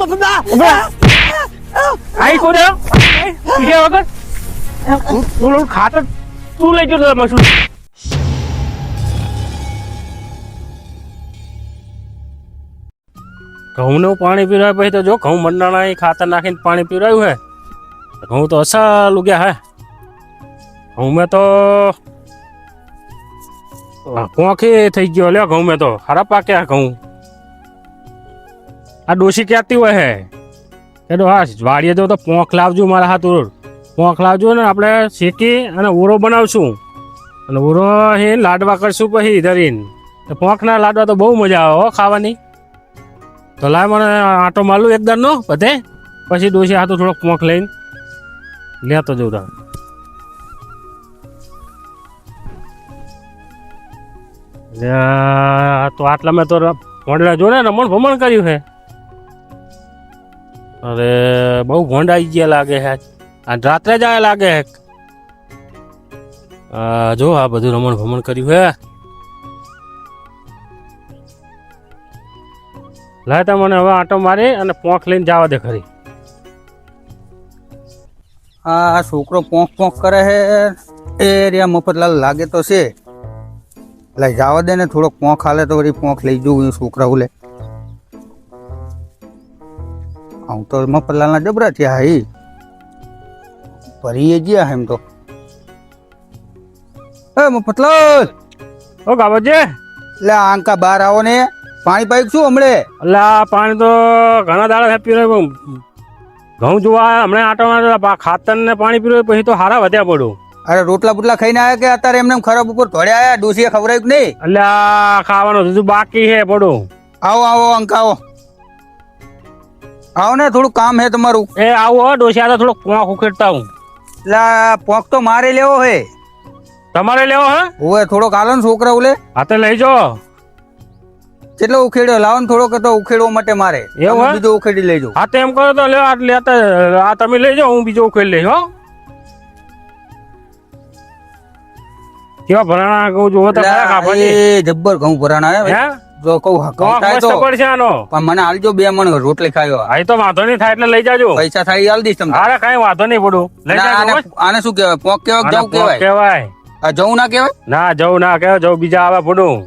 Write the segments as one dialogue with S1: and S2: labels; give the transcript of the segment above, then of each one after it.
S1: મફતલા
S2: ઊભા. આઈ કોને પીછે વગર તું તું ખાતર તું લઈ જતો મસૂર ઘઉંનું પાણી પીવડાય પછી તો જો ઘઉં મંડાણા એ ખાતર નાખીને પાણી પીવડાયું હે ઘઉં તો અસલ ઉગ્યા હે ઘઉં મેં તો કોંખી થઈ ગયો લ્યો ઘઉં મેં તો ખરાબ પાક્યા ઘઉં આ ડોશી ક્યાંથી હોય હે? એનો હા, વાડીએ તો પોંખ લાવજો મારા હાથ પોંખ લાવજો ને આપણે શેકી અને ઓરો બનાવશું. અને ઓરો એ લાડવા કરશું પછી ધરીને. તો પોંખના લાડવા તો બહુ મજા આવે હો ખાવાની. તો લાવ મને આટો માલું એકદમ નો બધે. પછી ડોશી હાથું થોડોક પોંખ લઈને લેતો જઉં તાર. તો આટલા મેં તો ભોંડલા જોડે રમણ ભમણ કર્યું છે અરે, બહુ ભોંડાઈ ગયા લાગે છે આ રાત્રે જ આવ્યા લાગે છે જો, આ બધું રમણ ભમણ કર્યું હે. લાય મને હવે આંટો મારી અને પોંખ લઈને જવા દે ખરી.
S3: આ છોકરો પોંખ પોંખ કરે છે એ રહ્યા મફતલાલ લાગે તો છે. લઈ જવા દે ને, થોડોક પોંખ હાલે તો વળી પોંખ લઈ જવું છોકરાઓ લે હું તો મફતલાલના જબરા થયા હી ભરીએ ગયા એમ તો. એ મફતલાલ!
S2: ઓ કાબજે
S3: લે આંકા બહાર આવો ને. પાણી પાઈક શું હમણે?
S2: આ પાણી તો ઘણા દાડા થઈ પીરો ઘઉં જોવા હમણાં આટો મારે ખાતર ને પાણી પીરો પછી તો હારા વધ્યા પડું
S3: અરે રોટલા બુટલા ખાઈને આવ્યા કે અત્યારે એમને એમ ખરાબ ઉપર ધોડે આવ્યા ડોસીએ ખવડાવ્યું કે નહીં?
S2: એટલે આ ખાવાનું હજુ બાકી છે પડું
S3: આવો આવો અંક આવો. આવો ને થોડું કામ હે તમારું.
S2: એ આવો હો ડોસી આ તો થોડોક પોંખ ઉખેડતા હું.
S3: એટલે પોંખ તો મારે લેવો હે.
S2: તમારે લેવો હે?
S3: ઓએ થોડોક કાલો ને છોકરા ઓલે
S2: હાથે લઈ જાઓ.
S3: કેટલો ઉખેડ્યો? લાવો ને થોડોક તો ઉખેડવા માટે મારે.
S2: એવું?
S3: બીજો ઉખેડી લેજો.
S2: હા તો એમ કરો તો આ લેતા આ તમે લઈ જાઓ હું બીજો ઉખેડી લઈ હો. કેવા ભરાણા કહું જોવો તો ખરા કાપાજી
S3: જબ્બર ઘઉં ભરાણા હે. જો કહું હા, ઘઉં થાય તો
S2: પડશે આનો
S3: પણ મને હાલજો બે મણ રોટલી ખાયો
S2: આ તો વાંધો નહીં થાય એટલે લઈ જાજો.
S3: પૈસા થાય હાલ દઈશ તમને.
S2: અરે કઈ વાંધો નહીં પડું. લઈ જાજો
S3: આને શું કહેવાય? પોક કેવો કે
S2: કેવાય
S3: જવું કહેવાય?
S2: કહેવાય.
S3: આ જવું ના કહેવાય?
S2: ના જવું ના કહેવાય જવું બીજા આવે પડું.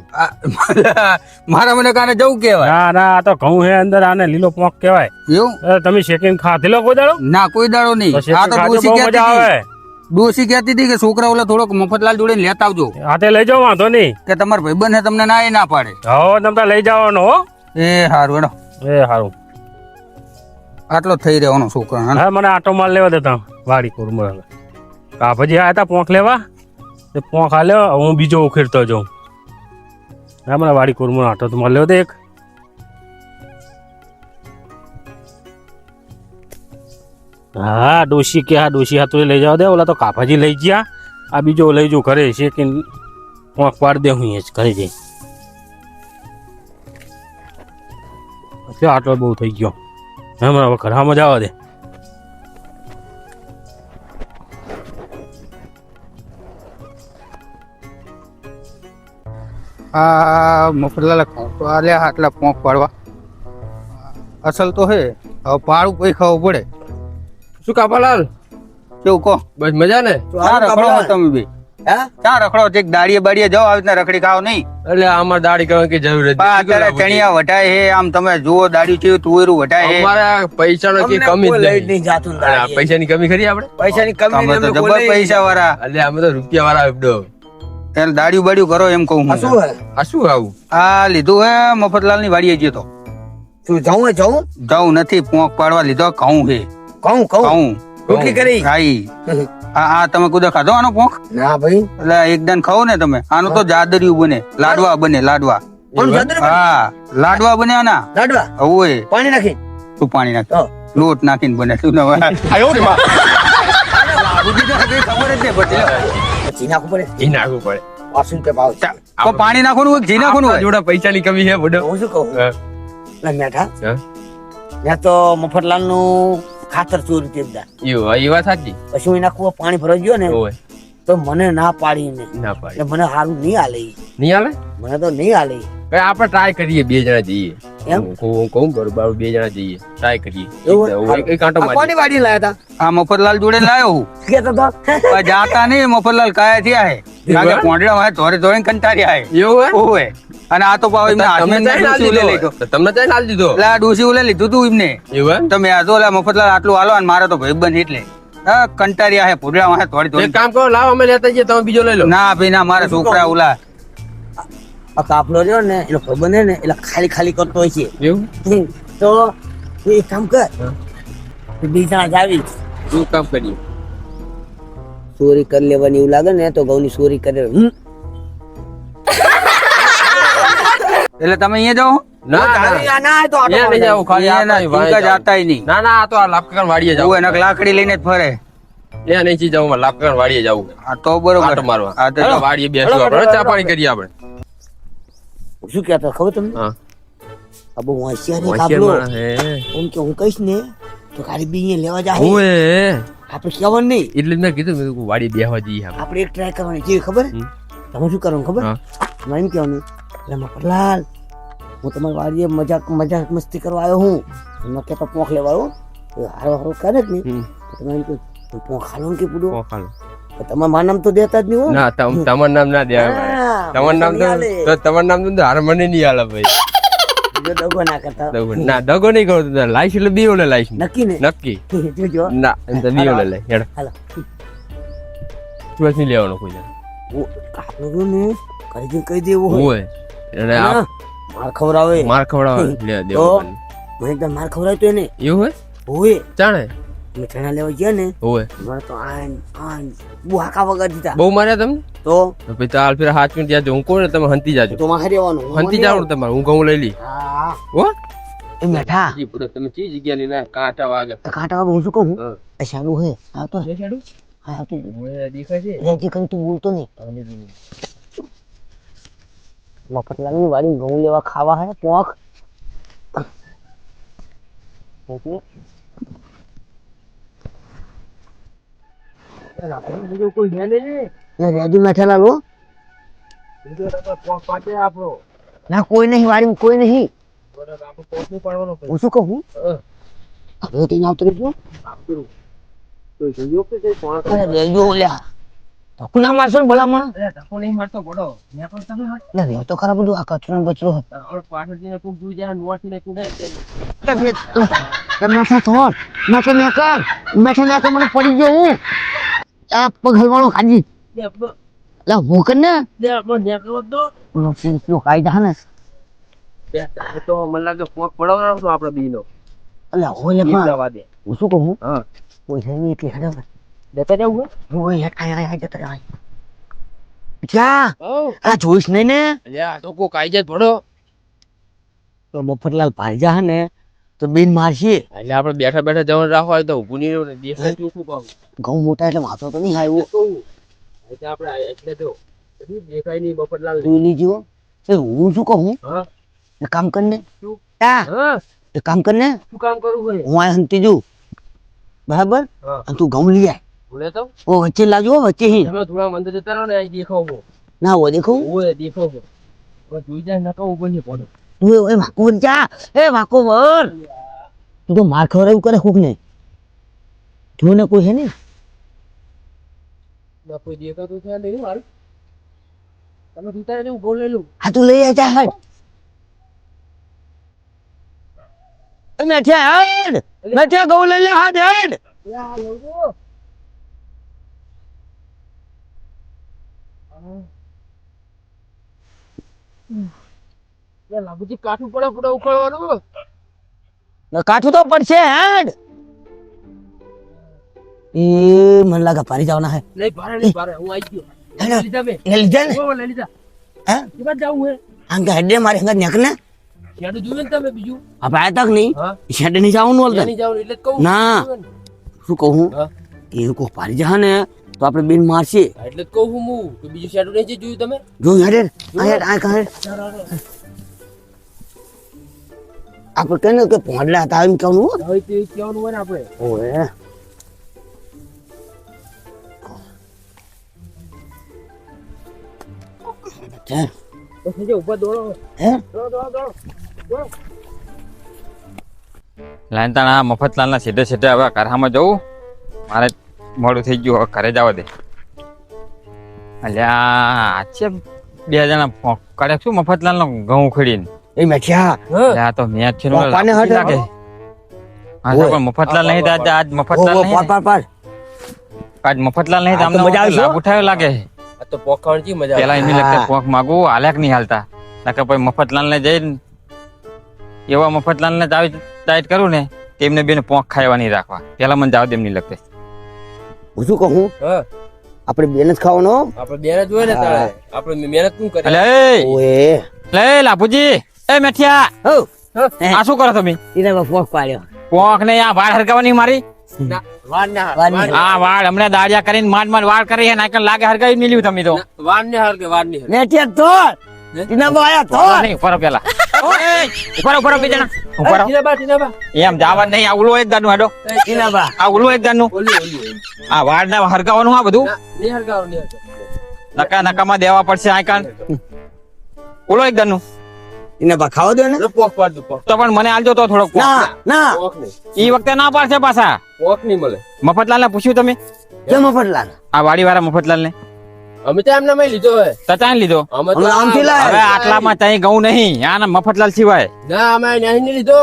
S3: મારા મને કાને જવું કહેવાય?
S2: ના ના આ તો ઘઉં હે અંદર આને લીલો પોક કહેવાય.
S3: એવું?
S2: તમે શેકીને ખાધેલો કોઈ દાડો?
S3: ના કોઈ દાડો નહીં. આ તો ડોસી
S2: મજા આવે.
S3: ડોસી કહેતી હતી કે છોકરા ઓલા થોડોક મફતલાલ જોડે લેતા આવજો.
S2: હાથે લઈ જાવ વાંધો નહીં.
S3: કે તમાર ભાઈબંધ તમને ના એ ના પાડે.
S2: હો તમે લઈ જવાનો હો.
S3: એ હારું એનો
S2: એ હારું.
S3: આટલો થઈ રહેવાનો છોકરા હા
S2: મને આટો માલ લેવા દેતા વાડી કોરમળ કાપજી આયા તા પોંખ લેવા? એ પોંખ આ લેવા હું બીજો ઉખેડતો જાઉં. હા મને વાડી કોરમળ આટો તો માલ લેવો દે એક. હા, ડોશી કે હા, ડોશી હા તો લઈ જવા દે, ઓલા તો કાફાજી લઈ ગયા. આ બીજો લઈ જઉં ઘરે કે પોંખ પાડી દે, હું જ ઘરે જઈ આટલો બહુ થઈ ગયો. હમણાં હવે મજા આવે દે.
S3: આ મફતલાલ ઘઉં તો આ લે આટલા પોંખ પાડવા. અસલ તો હે, હવે પાડું પછી ખાવું પડે.
S4: શું કાપાલાલ
S3: કેવું કહો?
S4: બસ મજા ને
S3: ક્યાં રખડો છો તમે બી.
S4: હે?
S3: ક્યાં રખડો એક દાડીએ બાડીએ જાઓ આવી રીતના રખડી ખાઓ નહીં.
S4: એટલે આમાં દાડી કરવા કે જરૂર જ નથી.
S3: અત્યારે ચણિયા વટાય હે આમ તમે જુઓ દાડી છે તુવેરું વટાય હે
S4: અમારા પૈસાનો કઈ કમી જ નહીં
S1: નહીં જાતું
S4: પૈસાની કમી ખરી આપણે?
S1: પૈસાની
S3: તમે તો જબર પૈસા વાળા
S4: એટલે અમે તો રૂપિયા વાળા આપડો
S3: એટલે દાડિયું બાડિયું કરો એમ કહું હું
S1: શું હે
S4: આ શું આવું?
S3: આ લીધું હે મફતલાલની વાડીએ ગયો તો.
S1: તું જાઉં હે જવું
S3: જાઉં નથી પોંક પાડવા લીધો કહું હે
S1: કહું કહું. રોટલી કરી.
S3: ખાઈ. આ આ તમે કુદા ખાધો આનો પોંખ
S1: ના ભાઈ.
S3: એટલે એકદમ ખાઓ ને તમે. આનું તો જાદરિયું બને. લાડવા બને લાડવા. હા લાડવા બને આના.
S1: લાડવા?
S3: ઓય.
S1: પાણી નાખી
S3: તું પાણી નાખ? લોટ નાખીને બને. તું નવા? આયો રે માં ખબર જ નહીં પડતી. લે.
S1: નાખવું પડે?
S4: એ નાખવું પડે.
S1: પાછું કે ભાવ
S3: પાણી નાખવાનું હોય ઘી નાખવાનું હોય?
S4: જોડે પૈસાની કમી છે બડો
S1: હું શું કહું? મેઠા? મેં તો મફતલાલનું ખાતર ચોરી તે બધા
S4: યો આ એ વાત સાચી.
S1: પછી હું એના કુવા પાણી ભરાઈ ગયો ને
S4: ઓય.
S1: તો મને ના પાડીને.
S4: ના પાડી.
S1: મને હારું નહીં હાલે
S4: નહીં હાલે?
S1: મને તો નહીં હાલે ઈ.
S4: આપણે ટ્રાય કરીએ બે જણા જઈએ.
S1: એમ?
S4: હું કહું- બરોબર બે જણા જઈએ. ટ્રાય કરીએ? એક- કાંટો મારી.
S1: કોની વાડી લાયા
S3: આ મફતલાલ જોડે લાયો હું.
S1: હતા કેતો તો
S3: પણ જાતા નહીં મફતલાલ કાયા થયા હે. કારણ કે માં ધોરે ધોરે કંટારી આય
S4: એવું હે?
S3: ઓવે અને આ તો પાવ એમને
S4: તમને નાલ
S3: લઈ
S4: દીધો?
S3: લીધો.
S4: તમને ચાઈ નાલ દીધો?
S3: એટલે આ ડોસી ઉલે લીધું તું એમને.
S4: એવું
S3: તમે આ તો મફતલાલ આટલું હાલો અને મારે તો ભાઈ ભાઈબંધ એટલે. હા કંટારિયા હે પોંડડા વાહે થોડી થોડી
S4: કામ કરો લાવ અમે લેતા જઈએ તમે બીજો લઈ લો.
S3: ના ભાઈ ના મારા છોકરા ઉલા
S1: આ કાફલો રહ્યો ને એનો પ્રબંધ ને એટલે ખાલી ખાલી કરતો હોય છે.
S4: એવું?
S1: તો એક કામ કર. બીજા જાવી
S4: શું કામ કરીએ?
S1: ચોરી કરી લેવાની એવું લાગે ને તો ઘઉંની ચોરી કરે
S3: એટલે તમે અહીંયા જાઓ.
S4: ના ના
S1: ના, ના, તો
S4: અહીંયા નહીં ખાલી આ
S3: અહીંયા
S4: તો
S3: ના,
S4: વાય
S3: ટીકા નહીં.
S4: ના ના આ તો આ લાપકણ વાડીએ જાવ
S3: એને લાકડી લઈને ફરે.
S4: ત્યાં નહીં જાવ લાપકણ વાડીએ જાવું.
S3: આ તો બરોબર.
S4: આટો મારવા.
S3: આ તો
S4: વાડીએ બેસવું. આપણે ચા પાણી કરીએ આપણે.
S1: શું કહેતો ખબર તમને?
S4: હા.
S1: હોશિયાર. એમ કે હું કહીશ ને તો ખાલી બી અહીંયા લેવા જાય.
S4: ઓવે
S1: આપણે કહેવાનું નહીં.
S4: એટલે જ મેં કીધું મેં વાડીએ બેસવા જઈએ આપણે.
S1: આપણે એક ટ્રાય કરવાની છે ખબર. તમે શું કરવાનું ખબર? એમ કહેવાનું એટલે મફતલાલ હું તમારી વાડીએ મજાક મજાક મસ્તી કરવા આવ્યો હું. કે તો પોંખ લેવા આવ્યો. તો હારો હારો કરે જ નહીં. તો તમે એમ હું પોંખ હાલો કે પૂરું
S4: પોંખ હાલો.
S1: તો તમારા મારા નામ તો દેતા જ નહીં
S4: ના તમ તમાર નામ ના
S1: દેવા
S4: તમાર નામ. તો તમાર નામ તો હાર મને નહીં હાલે ભાઈ.
S1: દગો ના કરતા.
S4: ના દગો નહીં કરો તો લાઈશ એટલે બી ને લાઈશ
S1: નક્કી ને?
S4: નક્કી.
S1: જો
S4: ના એમ તો બી ઓલે લઈ હેડ.
S1: હાલો.
S4: લેવાનો કોઈ જાણ.
S1: હું કાપલું છું ને કઈ દે કહી દેવું હોય.
S4: એટલે આ
S1: માર ખવડાવે.
S4: માર ખવડાવે. લે દેવ
S1: મને એકદમ માર ખવડાવે તો એને
S4: એવું હોય?
S1: હોય.
S4: જાણે?
S1: મીઠાણા લેવા ગયા ને
S4: હોય.
S1: મને તો આન આન બહુ હાકા વગર દીધા.
S4: બહુ માર્યા તમને?
S1: તો?
S4: પછી તો ફેર હાથ મિનિટ ત્યાં હું કોને તમે હંતી જાજો.
S1: તો મારે રહેવાનું.
S4: હંતી જાવ તમારે. હું ઘઉં લઈ લી
S1: હા.
S4: હો?
S1: એ મેઠા.
S4: જી પૂરો. તમે ચી જગ્યા ની ના કાંટા વાગે?
S1: કાંટા વાગે હું શું કહું?
S4: હા.
S1: એ સારું હે. આ તો
S4: જે
S1: હા. તું
S4: દેખાય છે?
S1: રેજી કરી તું બોલતો નહીં. મફતલાલની વાડી ઘઉં લેવા ખાવા હે પોંખ. ને કોઈ નહીં વાડીમાં કોઈ નહીં. હું શું કહું? હવે કઈ આવતો રહેજો. રેજો લ્યા. ધક્કો ના મારશો ને ભલામણ? લે રે તો ખરાબ બધું આ કચરો ને બચરો તમે શું થોર મેં તો મેં કર મેં તો મેં તો મને પડી ગયો હું. આ પગ હલવાણો ખાજી. લા હું કર ને? ઓલો ફૂ ફૂ કાયદા ને?
S4: તો મને લાગે પોક પડાવવાનો આપણે બી નો
S1: અલ્યા હોય પણ હું શું કહું?
S4: હા.
S1: કોઈ નહીં એટલે હેડો
S4: દેતા જવું
S1: ઓય આય આય જતા આય ક્યાં આ જોઈશ નહીં ને
S4: લ્યા તો કો કાઈ જાય પડો
S1: તો મફતલાલ ભાઈજા હે ને તો બેન મારશે
S4: એટલે આપણે બેઠા બેઠા જવાનું રાખો તો ઊભું નહીં રહ્યું દેખાય શું શું કહું
S1: ઘઉં મોટા એટલે વાંધો તો નહીં આવ્યો
S4: એટલે આપણે એટલે તો દેખાય નહીં મફતલાલ
S1: તું નહીં જીવો એ હું શું કહું
S4: હા
S1: એક કામ કર ને
S4: શું? હા
S1: એક કામ કર ને
S4: શું કામ કરું
S1: હું આ હંતી જઉં બરાબર તું ઘઉં લઈ આય
S4: બોલે તો?
S1: ઓ વચ્ચે લાવજો વચ્ચે હી.
S4: તમે થોડા મંદ જતા રહો ને અહીં દેખાવો
S1: ના ઓ દેખો
S4: ઓ દેખાવો ઓ જોઈ જાય નકો ઉપર નહીં પડો.
S1: તું એ વાકો જા. એ વાકો વર. તું તો માર ખવડાવ્યું કરે કોક ને જો ને કોઈ હે ને
S4: ના કોઈ દેખાતું છે નહીં મારું. તમે જોતા રહેજો હું લઈ લઉં.
S1: આ તું લઈ જા હટ મેઠિયા હેડ. મેઠિયા ગૌ લઈ લે હાથ હેડ.
S4: લાગુજી કાઠું પડે પડે ઉખડવાનું.
S1: કાઠું તો પડશે હેડ. એ મને લાગે પારી જવાના હે.
S4: નહીં ભારે નહીં ભારે. હું આવી ગયો.
S1: હેડ
S4: લીધા બે.
S1: લીધા ને.
S4: ઓ, લીધા
S1: હે?
S4: એ બાદ જાવું હે.
S1: આમ હેડે મારી હંગા નેક ને?
S4: શેડું જોયું ને તમે બીજું?
S1: આ તક નહીં. શેડે નહીં જવાનું
S4: ત્યાં
S1: બોલતા
S4: નહીં જાવું એટલે કહું.
S1: ના. શું કહું એ કો પારી જા ને તો આપણે બેન મારશે.
S4: એટલે કહું હું હું કે બીજું શેડું નહીં જોયું તમે?
S1: જોયું હેડે આ હેડ આ કા હેડ? આપણે કહીને કે પોંડલા હતા એમ કેવું હોય
S4: હવે તે કેવું હોય ને આપણે.
S1: ઓએ
S4: લાઈન
S5: લાયનતાણા મફતલાલના સીધે સીધે હવે કારખામાં જવું. મારે મોડું થઈ ગયું ઘરે જવા દે. અલ્યા છે બે જણા કાઢે શું મફતલાલનો ઘઉં ખડીને
S1: એ મેઠિયા
S5: આ તો મેચ છે લાગે હા. પણ મફતલાલ નહીં આજ આજ મફતલાલ નહીં ને.
S1: પાડ પાડ
S5: આજ મફતલાલ નહીં તો
S1: આ તો
S5: અમને
S1: મજા આવશે
S5: લાભ ઉઠાવ્યો લાગે.
S4: આ તો પોખણ જી મજા
S5: પેલા એમની
S1: હા.
S5: પોખ પોક માગું હાલ્યા કે નહીં હાલતા. નકર પછી મફતલાલ ને જઈને એવા મફતલાલ ને ટાઈટ કરું ને તેમને બેને પોંખ ખાવા નહીં રાખવા. પેલા મને જાવ એમની લગતે.
S1: હું શું કહું? આપણે બેન જ ખાવાનો?
S4: આપણે બેન જ હોય ને તારે. આપણે મહેનત શું કરે?
S5: અલે
S1: ઓએ.
S5: લે લાભુજી એ મેઠિયા.
S1: હો.
S5: આ શું કરો તમે?
S1: ઈને ફોક પાડ્યો.
S5: ફોક ને. આ વાળ હરકાવાની મારી લાગે હરગાવી મિલ્યું તમે તો.
S4: વાન ને હાર કે વાન ને
S1: મેઠિયા તોડ
S5: નહીં પેલા. ઓય, ઉપર ઊભા બે જણા.
S4: ટીનાબા ટીનાબા
S5: એમ જાવા નહીં આ ઉલો એક દાનું હેડો.
S1: ટીના બા
S5: આ ઉલો એક દાનું
S4: ઓલી ઓલી
S5: આ વાળ ને હરગાવાનું આ બધું?
S4: ના હરગાવની
S5: નકા નકામાં દેવા પડશે આ કાન. ઉલો એક દાનું
S1: ટીના બા દો ને.
S4: પોખ પાડ દો
S5: તો પણ મને આલજો તો થોડોક પોંખ.
S1: ના ના.
S5: ઈ વખતે ના પાડશે પાછા.
S4: પોખ નહીં મળે.
S5: મફતલાલ ને પૂછ્યું તમે?
S1: ફટલા
S5: આ વાડી વાળા મફતલાલ ને
S4: અમે તો એમને મેં લીધો હે.
S5: તો લીધો?
S4: અમે
S1: અમે આમથી લાયા.
S5: હવે આટલામાં ચાઈ ઘઉં નહીં. આના મફતલાલ સિવાય.
S4: ના અમે નહીં લીધો.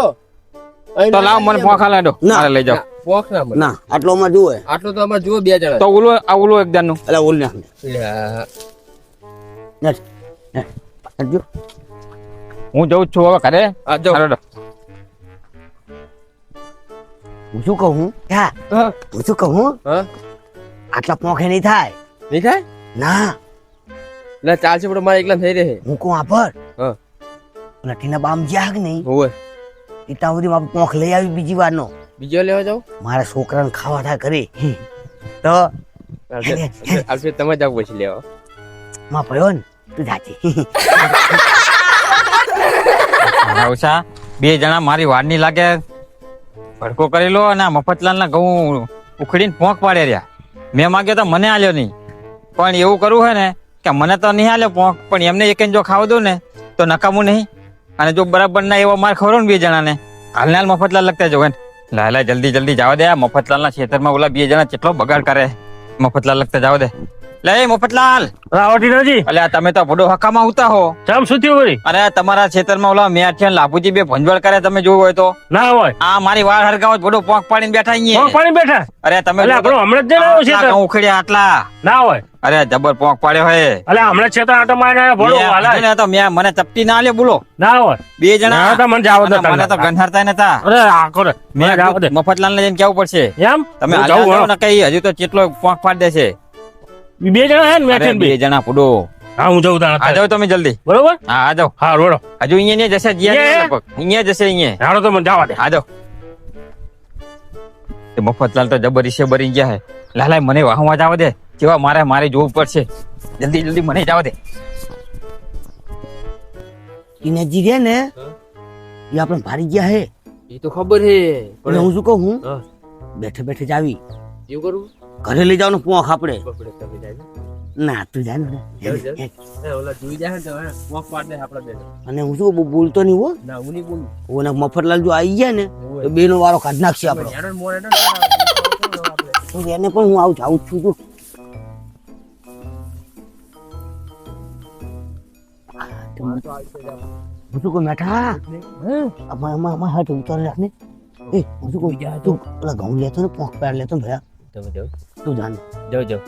S5: તો લાવ મને પોખા લાડો
S1: ના.
S5: લઈ જાઓ.
S4: પોખ ના મળે.
S1: ના આટલો માં જુએ
S4: આટલો તો અમારે જુઓ બે જણા.
S5: તો ઉલો આ ઉલો એક દાનું
S1: એટલે ઓલ નાખ.
S4: લ્યા.
S1: નેટ નેટ જો.
S5: હું જઉં છું હવે ઘરે.
S4: આ જો
S1: હું શું કહું? હા.
S4: હા
S1: શું કહું?
S4: હા.
S1: આટલા પોખે નહીં થાય.
S4: નહીં થાય?
S1: ના.
S4: લે ચાલશે પણ મારે એકલા થઈ રહે
S1: હું કોણ આભર
S4: હા.
S1: ઓલા બામ જ્યાં કે નહીં?
S4: હોવે.
S1: ઇતા સુધી મારે પોંખ લઈ આવી બીજી વાર નો
S4: બીજો લેવા જાવ
S1: મારા છોકરાને ખાવા થાય કરી તો
S4: આલફે તમે જાવ પછી લેવા.
S1: માં ભયો ને તું જાજે.
S5: હવસા બે જણા મારી વાડની લાગે ભડકો કરેલો અને આ મફતલાલના ઘઉં ઉખડીને પોંખ પાડે રહ્યા. મેં માગ્યો તો મને આલ્યો નહીં. પણ એવું કરવું હોય ને કે મને તો નહીં હાલે પોંખ પણ એમને એક જો ખાવા દઉં ને તો નકામું નહીં. અને જો બરાબર ના એવો માર ખવડો ને બે જણાને હાલને હાલ મફતલાલ લગતા જો લાય જલ્દી જલ્દી જવા દે આ મફતલાલના ખેતરમાં ઓલા બે જણા કેટલો બગાડ કરે. મફતલાલ લગતા જવા દે. લે મફતલાલ.
S2: રાવો ટીનાજી.
S5: અલ્યા તમે તો બડો હકામાં ઉતા હો.
S2: ચમ શું થયું વળી?
S5: અરે તમારા ખેતરમાં ઓલા મેઠિયા લાભુજી બે ભંજવળ કરે તમે જોયું હોય તો.
S2: ના હોય.
S5: આ મારી વાળ હરગાવ બધો પોંખ પાડીને બેઠા
S2: પોંખ પાડીને બેઠા?
S5: અરે તમે
S2: આપણો હમણાં જ આવ્યો છે
S5: ઉખડ્યા આટલા.
S2: ના હોય.
S5: અરે જબર પોંખ પાડ્યો હે.
S2: એટલે હમણાં છે તો આટો મારીને ભોળો
S5: મેં
S2: હાલાય.
S5: ને તો મે મને ચપટી ના લે બોલો.
S2: ના હોય.
S5: બે જણા.
S2: ના તો મને જાવ
S5: તો મને તો. ગંધારતા નતા.
S2: અરે રે
S5: મેં
S2: જાવ દે.
S5: મફતલાલ ને જઈને કેવું પડશે?
S2: એમ?
S5: તમે
S2: હું હો.
S5: ને કઈ હજુ તો કેટલો પોંખ પાડી દેશે.
S2: બે જણા હે ને
S5: બે? જણા પડો.
S2: હા હું જાઉં તાણ
S5: આ જાવ તમે જલ્દી.
S2: બરોબર?
S5: હા આ જાવ
S2: હા રોડો.
S5: હજુ અહીંયા ને જશે જ્યાં. અહીંયા જશે અહીંયા
S2: હાડો તો મને જવા દે.
S5: આ જાવ મફતલાલ તો જબરી છે બરી ગયા હે. લાલાય મને વાહવા જવા દે. જેવા મારે મારે જોવું પડશે. જલ્દી જલ્દી મને જવા દે.
S1: ટીનાજી રે ને એ આપણે ભારી ગયા હે.
S4: એ તો ખબર હે
S1: પણ હું શું કહું
S4: હું?
S1: બેઠે બેઠે જ આવી.
S4: એવું કરવું
S1: ઘરે લઈ જવાનું પોખ આપણે.
S4: ને.
S1: તું જા
S4: જાઓ, જાઓ. એ જાય ને તો હે, પોખ પાડ દે આપણા બેને.
S1: અને હું શું બોલતો નહીં હો?
S4: ના હું નહીં બોલું.
S1: ઓને મફતલાલ જો આવી ગયા ને તો બેનો વારો કાઢ નાખશે આપણો. એને પણ હું આવું છું આવું છું જો કહું મેઠા અમાર અમાર અમાર હાથ ઉતાર રાખ ને એ કહું તું પેલા ઘઉં લેતો ને પોખ પેર લેતો ભયા
S4: તમે જાઓ
S1: તું જાને
S4: જાઓ જાઓ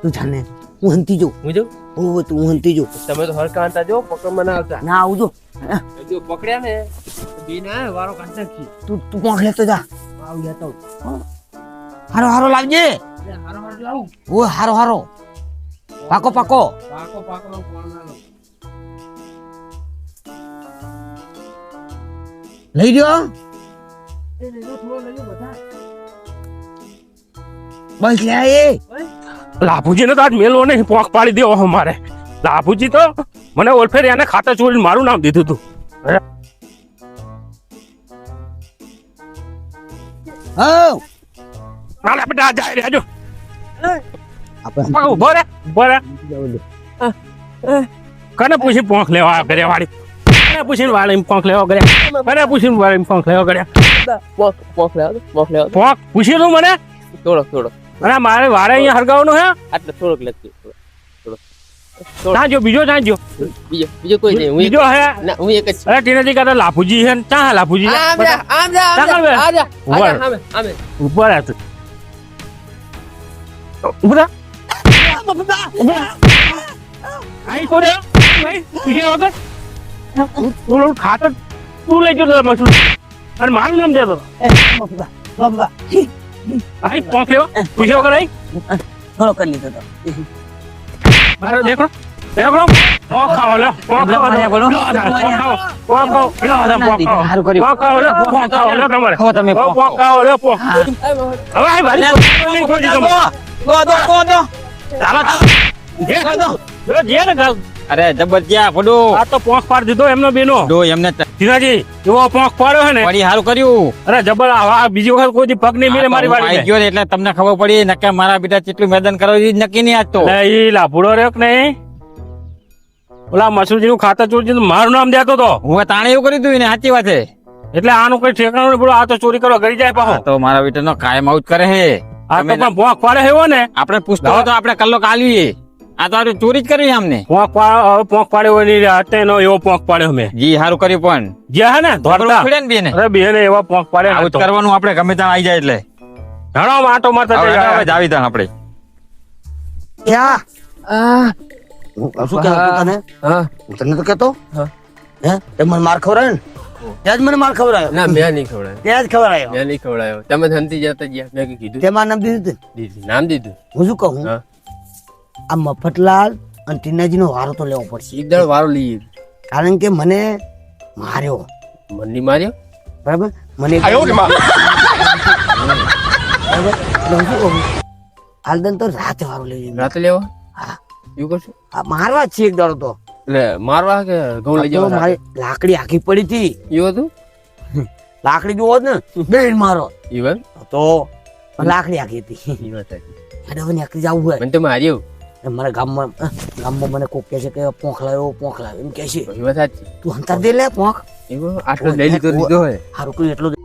S1: તું જાને હું હંતી જો
S4: હું જો
S1: ઓ તું હંતી જો
S4: તમે તો હર કાંતા જો પકડ મને આવતા
S1: ના આવજો
S4: જો પકડ્યા ને બીના વારો કાંતા નાખી
S1: તું તું પોખ લેતો જા
S4: આવ લેતો
S1: હારો હારો લાવજે
S4: હારો હારો લાવ
S1: ઓ હારો હારો પાકો પાકો
S4: પાકો પાકો કોણ ના
S1: લઈ ગયો
S4: એ લેજો થોડો લેજો બધા
S1: બસ લે એ
S2: લાભુજી ને તો આજ મેલો ને પોંખ પાડી દેવો અમારે. લાભુજી તો મને ઓળફેર એને ખાતા ચોરીને મારું નામ દીધું
S1: હો
S2: બેટા જાય
S1: આપણે
S2: ઊભો રે ઊભો રે. કને પૂછી પોંખ લેવા ઘરે વાળી કને પૂછીને વાળી પોંખ લેવા કર્યા કને પૂછીને વાળી પોંખ લેવા કર્યા
S4: પોક પોક લેવા પોક લેવા
S2: પોંખ પૂછી તું મને
S4: થોડોક થોડોક
S2: અને મારે વારે અહીંયા હરગાવવાનું હે
S4: આટલે થોડોક થોડોક
S2: જો બીજો જો
S4: બીજો બીજો કોઈ નહીં
S2: બીજો હે
S4: ના હું એક જ
S2: અરે ટીનાજી કાકા લાફુજી ને ક્યાં લાફુજી
S4: આમ જા આમ જા આમ. જા આ જા આ આમે આમે
S2: ઉપર આ તું ઉપર આ. આઈ કોને ભાઈ તું વગર તું ખાતર તું લઈ જતો મસૂર અને મારું નામ દેતો આઈ પોંખ લેવા પૂછ્યા વગર
S1: થોડો કરી લીધો તો
S2: મારો દેખો દેખો પોંખ ખાવો લે પોંખ ખાવો લે પોંખ ખાવો પોંખ ખાવો
S1: સારું કર્યું
S2: પોંખ ખાવો લે પોંખ ખાવો લે તમારે
S1: ખાઓ તમે પોંખ
S2: ખાવો લે પોંખ હવે આઈ ભાઈ નહીં ખોજી તમે જે જે ને ગાલ.
S5: અરે જબરજ્યા ફોડો.
S2: આ તો પોંખ પાડ દીધો એમનો બેનો.
S5: દો એમને
S2: જીનાજી એવો પોંખ પાડ્યો છે ને.
S5: વળી હારું કર્યું.
S2: અરે જબર આ બીજી વખત કોઈ પગ નહીં મિલે મારી વાડી
S5: ગયો એટલે તમને ખબર પડી નકે મારા બેટા કેટલું મેદાન કરો એ નક્કી નહીં આજ તો.
S2: ઈ લાભુડો રહ્યો કે નહીં? ઓલા મસૂરજી નું ખાતર ચોરી મારું નામ દેતો તો.
S5: હું તાણે એવું કરી તું ને સાચી વાત છે.
S2: એટલે આનું કઈ ઠેકાણું નહીં બોલો આ તો ચોરી કરવા ગઈ જાય પાછો
S5: તો મારા બેટા કાયમ આઉટ કરે હે
S2: આ તો પણ પોંખ પાડે હેવો ને.
S5: આપણે પૂછતો તો આપણે કલ્લો કાલવીએ આ તારું ચોરી જ કરી અમને.
S2: પોંખ પાડ્યો પોંખ પાડ્યો હોય નહીં નો એવો પોંખ પાડ્યો મેં.
S5: જી હારું કર્યું પણ.
S2: જે હે ને ધોરતા
S5: પડે ને બેને.
S2: અરે બેને એવા પોંખ પાડ્યા
S5: આવું કરવાનું આપણે ગમે ત્યાં આવી જાય એટલે.
S2: ઘણો માટો મારતા
S5: હવે
S2: જઈ
S5: હવે જ આવી ત્યાં આપણે.
S1: ક્યાં?
S4: આ.
S1: શું કહેતો તને
S4: હા.
S1: તને તો કહેતો
S4: હે.
S1: તે મને માર ખવડાયો ને? ત્યાં જ મને માર ખવડાયો.
S4: ના મેં નહીં ખવડાયો.
S1: ત્યાં જ ખવડાયો.
S4: મેં નહીં ખવડાયો. તમે ધનથી જતા ગયા. મેં કીધું.
S1: તે મારું નામ દીધું
S4: દીધું. નામ દીધું.
S1: હું શું કહું?
S4: હા.
S1: આ મફતલાલ અને ટીનાજીનો વારો તો લેવો પડશે.
S4: એક વારો લઈએ.
S1: કારણ કે મને માર્યો.
S4: મનની માર્યો?
S1: બરાબર? મને બરાબર? એટલે હું શું કહું? હાલદન તો રાતે વારો લઈ જઈએ.
S4: રાતે લેવો?
S1: હા.
S4: એવું કરશું?
S1: હા મારવા જ છે એક દાડો તો.
S4: એટલે મારવા કે ઘઉં લઈ જવા
S1: મારી લાકડી આખી પડી હતી.
S4: એવું હતું?
S1: લાકડી જોવો ને. બેન મારો.
S4: એવું
S1: તો લાકડી આખી હતી.
S4: એ વાત સાચી.
S1: હવે નીકળી જવું હોય.
S4: મને તો માર્યો.
S1: મારા ગામમાં ગામમાં મને કોક કહે છે કે પોંખ લાવ્યો પોંખ લાવ્યો. એમ કહે છે. તું અંતર દે લે પોંખ.
S4: એવું? આટલો લઈ લીધો લીધો હોય.
S1: સારું કર્યું એટલો